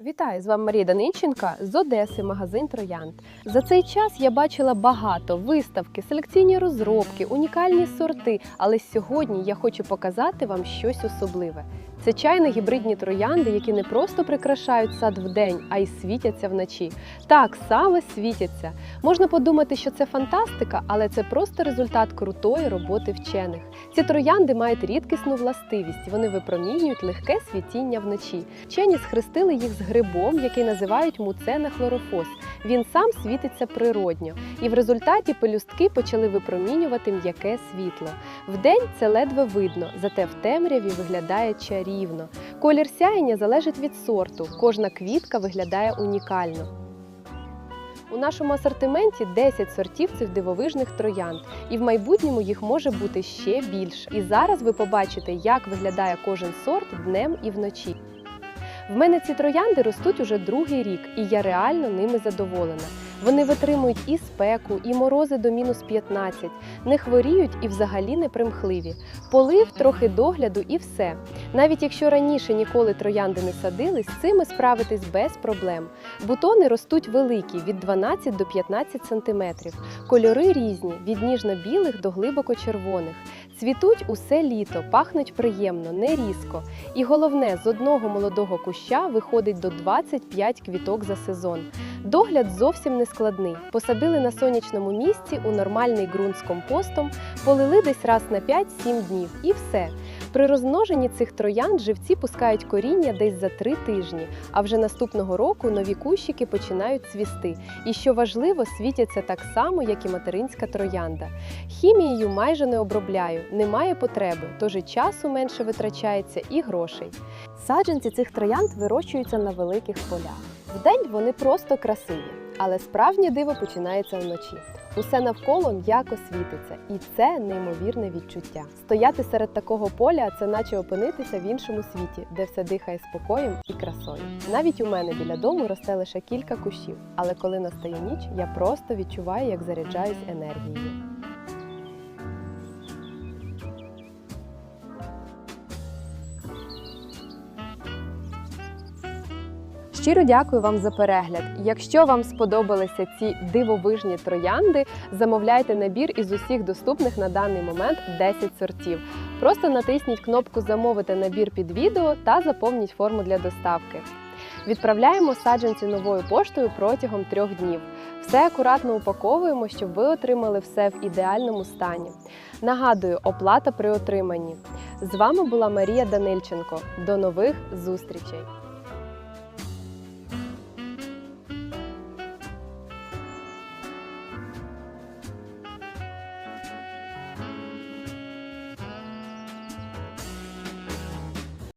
Вітаю з вами Марія Даниченка з Одеси, магазин Троянд. За цей час я бачила багато виставки, селекційні розробки, унікальні сорти. Але сьогодні я хочу показати вам щось особливе. Це чайно-гібридні троянди, які не просто прикрашають сад вдень, а й світяться вночі. Так, саме світяться. Можна подумати, що це фантастика, але це просто результат крутої роботи вчених. Ці троянди мають рідкісну властивість. Вони випромінюють легке світіння вночі. Вчені схрестили їх з грибом, який називають муцена хлорофос. Він сам світиться природньо, і в результаті пелюстки почали випромінювати м'яке світло. Вдень це ледве видно, зате в темряві виглядає чарівно. Колір сяєння залежить від сорту. Кожна квітка виглядає унікально. У нашому асортименті 10 сортів цих дивовижних троянд, і в майбутньому їх може бути ще більше. І зараз ви побачите, як виглядає кожен сорт днем і вночі. В мене ці троянди ростуть уже другий рік, і я реально ними задоволена. Вони витримують і спеку, і морози до мінус 15, не хворіють і взагалі не примхливі. Полив, трохи догляду і все. Навіть якщо раніше ніколи троянди не садили, з цими справитись без проблем. Бутони ростуть великі від 12 до 15 см. Кольори різні від ніжно-білих до глибоко-червоних. Цвітуть усе літо, пахнуть приємно, не різко. І головне, з одного молодого куща виходить до 25 квіток за сезон. Догляд зовсім не складний. Посадили на сонячному місці у нормальний ґрунт з компостом, полили десь раз на 5-7 днів і все. При розмноженні цих троянд живці пускають коріння десь за 3 тижні, а вже наступного року нові кущики починають цвісти. І що важливо, світяться так само, як і материнська троянда. Хімією майже не обробляю, немає потреби, тож і часу менше витрачається і грошей. Саджанці цих троянд вирощуються на великих полях. Вдень вони просто красиві, але справжнє диво починається вночі. Усе навколо м'яко світиться, і це неймовірне відчуття. Стояти серед такого поля це наче опинитися в іншому світі, де все дихає спокоєм і красою. Навіть у мене біля дому росте лише кілька кущів, але коли настає ніч, я просто відчуваю, як заряджаюсь енергією. Щиро дякую вам за перегляд. Якщо вам сподобалися ці дивовижні троянди, замовляйте набір із усіх доступних на даний момент 10 сортів. Просто натисніть кнопку Замовити набір під відео та заповніть форму для доставки. Відправляємо саджанці новою поштою протягом трьох днів. Все акуратно упаковуємо, щоб ви отримали все в ідеальному стані. Нагадую, оплата при отриманні. З вами була Марія Данильченко. До нових зустрічей!